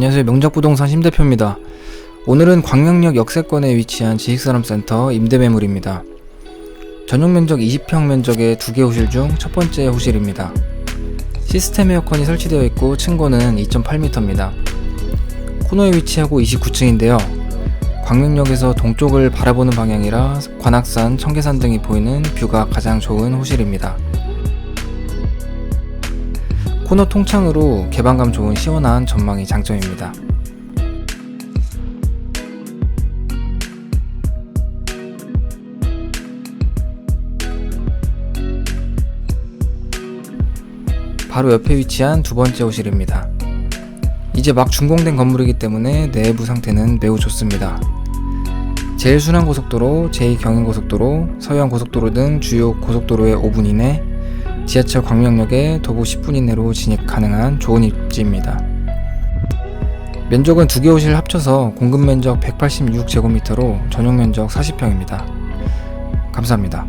안녕하세요. 명작부동산 심대표입니다. 오늘은 광명역 역세권에 위치한 지식산업센터 임대매물입니다. 전용 면적 20평 면적의 두 개 호실 중 첫 번째 호실입니다. 시스템 에어컨이 설치되어 있고 층고는 2.8m입니다. 코너에 위치하고 29층인데요. 광명역에서 동쪽을 바라보는 방향이라 관악산, 청계산 등이 보이는 뷰가 가장 좋은 호실입니다. 코너 통창으로 개방감 좋은 시원한 전망이 장점입니다. 바로 옆에 위치한 두 번째 호실입니다. 이제 막 준공된 건물이기 때문에 내부 상태는 매우 좋습니다. 제일 순환 고속도로, 제2 경인 고속도로, 서해안 고속도로 등 주요 고속도로의 5분 이내, 지하철 광명역에 도보 10분 이내로 진입 가능한 좋은 입지입니다. 면적은 두 개 호실 합쳐서 공급 면적 186제곱미터로 전용 면적 40평입니다. 감사합니다.